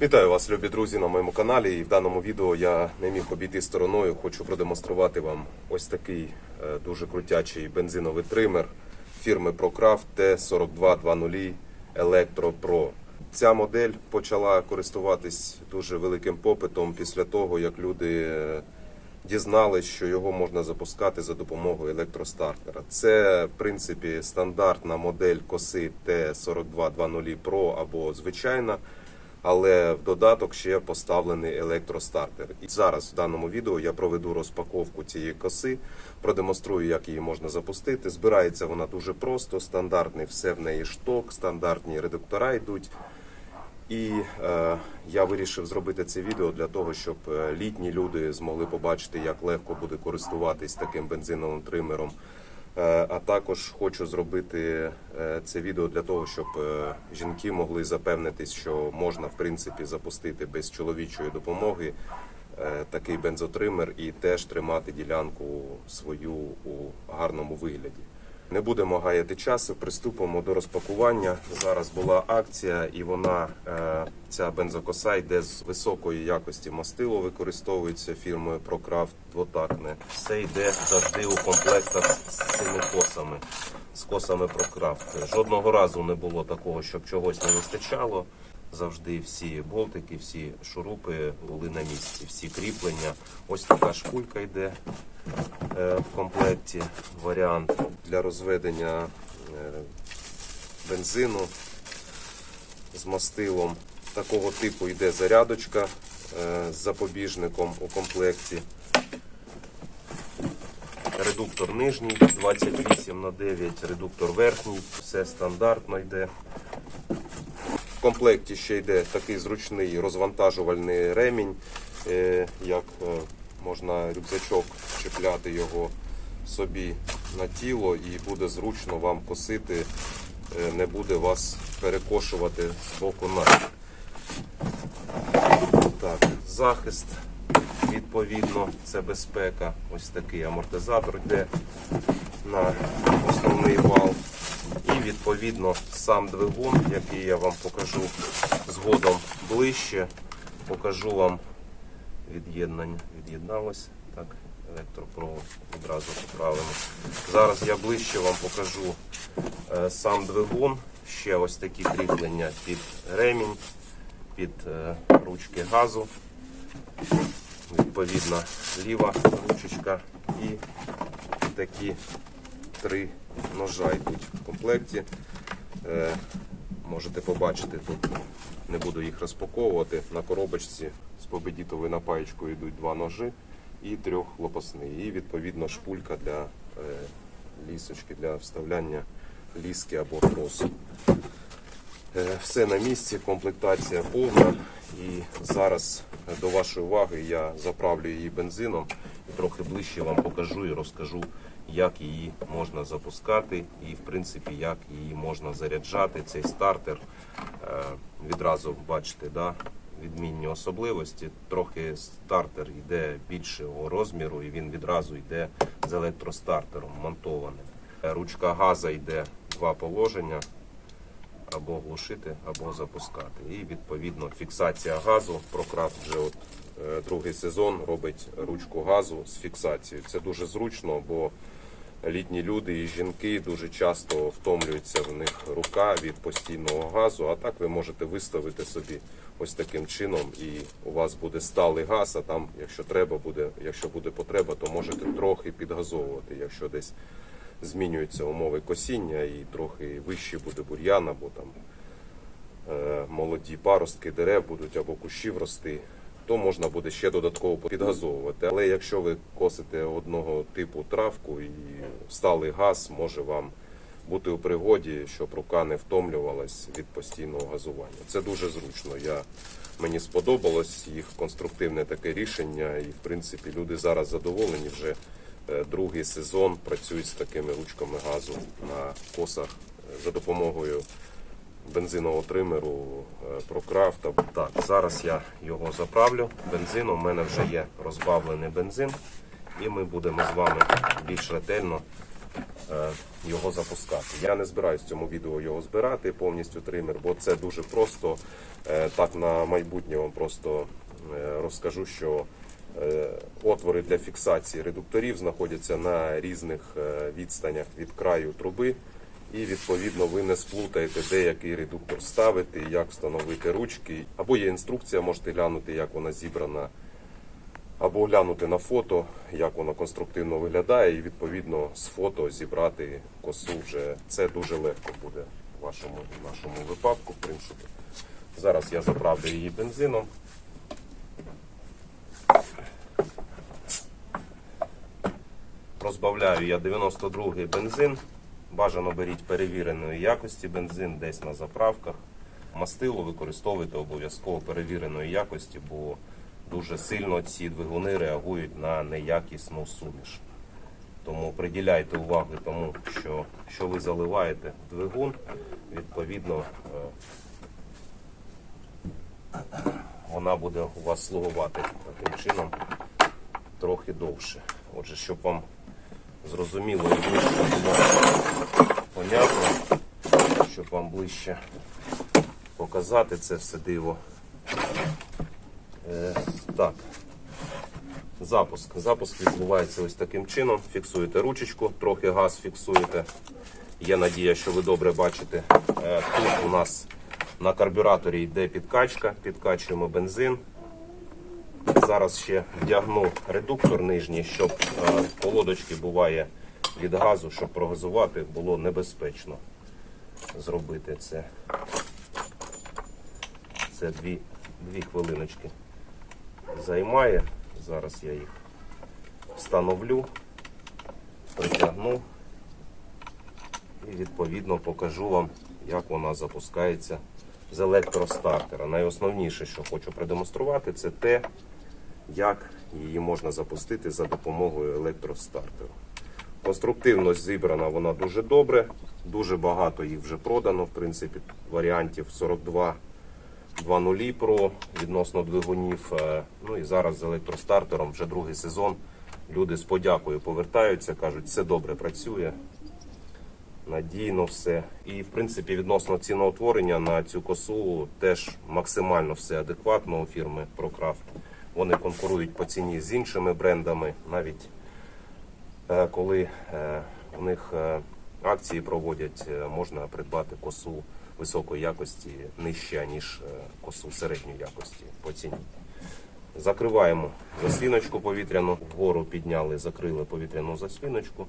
Вітаю вас, любі друзі, на моєму каналі. І в даному відео я не міг обійти стороною. Хочу продемонструвати вам ось такий е, дуже крутячий бензиновий тример фірми ProCraft T4220 Electro Pro. Ця модель почала користуватись дуже великим попитом після того, як люди е, дізнались, що його можна запускати за допомогою електростартера. Це, в принципі, стандартна модель коси T4220 Pro або звичайна. Але в додаток ще поставлений електростартер. І зараз в даному відео я проведу розпаковку цієї коси, продемонструю, як її можна запустити. Збирається вона дуже просто, стандартний, все в неї шток, стандартні редуктора йдуть. І е, я вирішив зробити це відео для того, щоб е, літні люди змогли побачити, як легко буде користуватись таким бензиновим тримером. Е, а також хочу зробити е, це відео для того, щоб е, жінки могли запевнитись, що можна в принципі запустити без чоловічої допомоги такий бензотример і теж тримати ділянку свою у гарному вигляді. Не будемо гаяти часу, приступимо до розпакування. Зараз була акція, і вона е, ця бензокоса йде з високої якості мастило, використовується фірмою ProCraft двотакне. Все йде завжди у комплектах з цими косами, з косами ProCraft. Жодного разу не було такого, щоб чогось не вистачало. Завжди всі болтики, всі шурупи були на місці, всі кріплення. Ось така шпулька йде в комплекті. Варіант для розведення е, бензину з мастилом. Такого типу йде зарядочка е, з запобіжником у комплекті. Редуктор нижній 28 на 9, редуктор верхній, все стандартно йде. В комплекті ще йде такий зручний розвантажувальний ремінь, е, як е, можна рюкзачок чіпляти його собі на тіло і буде зручно вам косити, е, не буде вас перекошувати з боку на. Так, захист, відповідно, це безпека. Ось такий амортизатор йде на основний вал. І відповідно сам двигун, який я вам покажу згодом ближче. Покажу вам від'єднання. Від'єдналось. Так, електропровод відразу поправимо. Зараз я ближче вам покажу е, сам двигун. Ще ось такі кріплення під ремінь, під е, ручки газу. Відповідно, ліва ручечка і такі три ножа йдуть в комплекті. Е, можете побачити тут, не буду їх розпаковувати. На коробочці з победітовою напаєчкою йдуть два ножи і трьохлопасний. І відповідно шпулька для е, лісочки, для вставляння ліски або тросу. Е, Все на місці, комплектація повна. І зараз до вашої уваги я заправлю її бензином і трохи ближче вам покажу і розкажу, як її можна запускати і, в принципі, як її можна заряджати. Цей стартер е, відразу бачите, да, відмінні особливості. Трохи стартер йде більшого розміру, і він відразу йде з електростартером монтованим. Е, Ручка газа йде два положення або глушити, або запускати. І відповідно фіксація газу. Прокрафт вже от е, другий сезон робить ручку газу з фіксацією. Це дуже зручно, бо літні люди і жінки дуже часто втомлюються в них рука від постійного газу. А так ви можете виставити собі ось таким чином, і у вас буде сталий газ. А там, якщо треба буде, якщо буде потреба, то можете трохи підгазовувати, якщо десь змінюються умови косіння і трохи вищий буде бур'ян, або там е, молоді паростки дерев будуть або кущів рости, то можна буде ще додатково підгазовувати. Але якщо ви косите одного типу травку і сталий газ може вам бути у пригоді, щоб рука не втомлювалась від постійного газування. Це дуже зручно. Я, мені сподобалось їх конструктивне таке рішення, і в принципі люди зараз задоволені вже е, другий сезон працюють з такими ручками газу на косах е, за допомогою бензинового тримеру е, ProCraft. Так, зараз я його заправлю бензином. У мене вже є розбавлений бензин, і ми будемо з вами більш ретельно е, його запускати. Я не збираюсь в цьому відео його збирати повністю тример, бо це дуже просто. Е, Так на майбутнє вам просто е, розкажу, що е, отвори для фіксації редукторів знаходяться на різних е, відстанях від краю труби. І відповідно ви не сплутаєте, де який редуктор ставити, як встановити ручки. Або є інструкція, можете глянути, як вона зібрана або глянути на фото, як воно конструктивно виглядає, і відповідно з фото зібрати косу вже це дуже легко буде в вашому в нашому випадку, в принципі. Зараз я заправлю її бензином. Розбавляю я 92-й бензин. Бажано беріть перевіреної якості бензин десь на заправках. Мастило використовуйте обов'язково перевіреної якості, бо дуже сильно ці двигуни реагують на неякісну суміш. Тому приділяйте увагу тому, що, що ви заливаєте двигун, відповідно е, вона буде у вас слугувати таким чином трохи довше. Отже, щоб вам зрозуміло і ближче понятно, щоб вам ближче показати це все диво. Е, так. Запуск. Запуск відбувається ось таким чином. Фіксуєте ручечку, трохи газ фіксуєте. Є надія, що ви добре бачите. Е, Тут у нас на карбюраторі йде підкачка, підкачуємо бензин. Зараз ще вдягну редуктор нижній, щоб е, колодочки буває від газу, щоб прогазувати було небезпечно зробити це. Це дві, дві хвилиночки займає. Зараз я їх встановлю, притягну і відповідно покажу вам, як вона запускається з електростартера. Найосновніше, що хочу продемонструвати, це те, як її можна запустити за допомогою електростартеру. Конструктивність зібрана вона дуже добре, дуже багато їх вже продано, в принципі, варіантів 42 2.0 Pro відносно двигунів. Е, Ну і зараз з електростартером вже другий сезон. Люди з подякою повертаються, кажуть, все добре працює, надійно все. І в принципі відносно ціноутворення на цю косу теж максимально все адекватно у фірми ProCraft. Вони конкурують по ціні з іншими брендами, навіть е, коли е, у них е, акції проводять, е, можна придбати косу високої якості нижче, ніж е, косу середньої якості по ціні. Закриваємо засліночку повітряну, вгору підняли, закрили повітряну засліночку,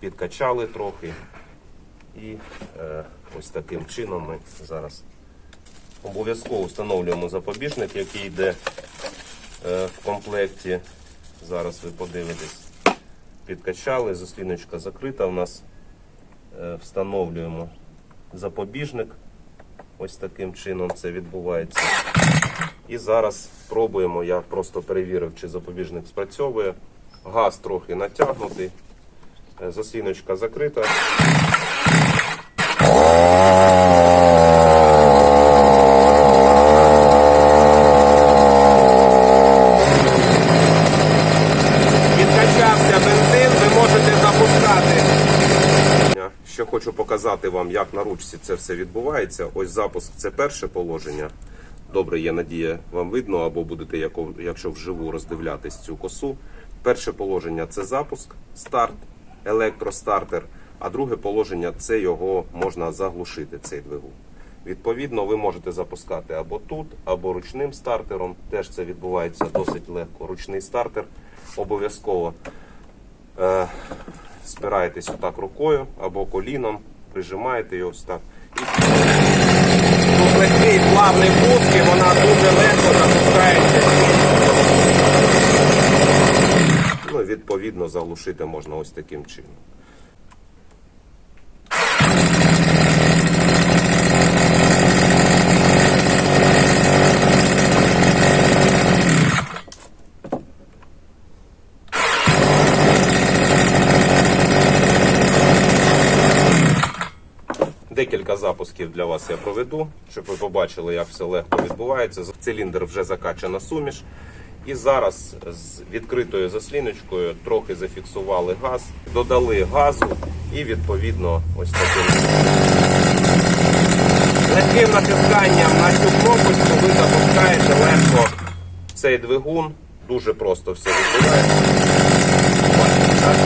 підкачали трохи. І е, ось таким чином ми зараз обов'язково встановлюємо запобіжник, який йде е, в комплекті. Зараз ви подивитесь. Підкачали, засліночка закрита. У нас е, встановлюємо запобіжник. Ось таким чином це відбувається. І зараз пробуємо. Я просто перевірив, чи запобіжник спрацьовує. Газ трохи натягнутий, е, засліночка закрита. Відкачався бензин, ви можете запускати. Ще хочу показати вам, як на ручці це все відбувається. Ось запуск це перше положення. Добре, є надія, вам видно, або будете, якщо вживу роздивлятись цю косу. Перше положення це запуск, старт, електростартер. А друге положення це його можна заглушити, цей двигун. Відповідно, ви можете запускати або тут, або ручним стартером. Теж це відбувається досить легко. Ручний стартер обов'язково е, спираєтесь отак рукою або коліном, прижимаєте його ось так. І легкий плавний пуск, і вона дуже легко запускається. Ну, відповідно, заглушити можна ось таким чином. Запусків для вас я проведу, щоб ви побачили, як все легко відбувається. В циліндр вже закачана суміш. І зараз з відкритою засліночкою трохи зафіксували газ, додали газу і відповідно ось таким легким натисканням на цю кнопочку ви запускаєте легко цей двигун. Дуже просто все відбувається. Бачите, так?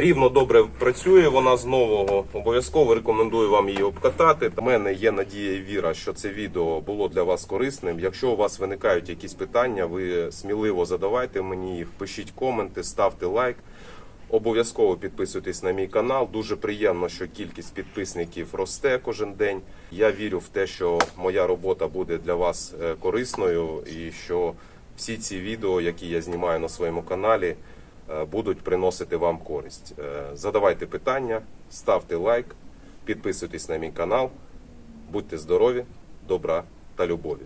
Рівно добре працює вона з нового. Обов'язково рекомендую вам її обкатати. У мене є надія і віра, що це відео було для вас корисним. Якщо у вас виникають якісь питання, ви сміливо задавайте мені їх, пишіть коменти, ставте лайк. Обов'язково підписуйтесь на мій канал. Дуже приємно, що кількість підписників росте кожен день. Я вірю в те, що моя робота буде для вас е, корисною і що всі ці відео, які я знімаю на своєму каналі, будуть приносити вам користь. Е, Задавайте питання, ставте лайк, підписуйтесь на мій канал. Будьте здорові, добра та любові.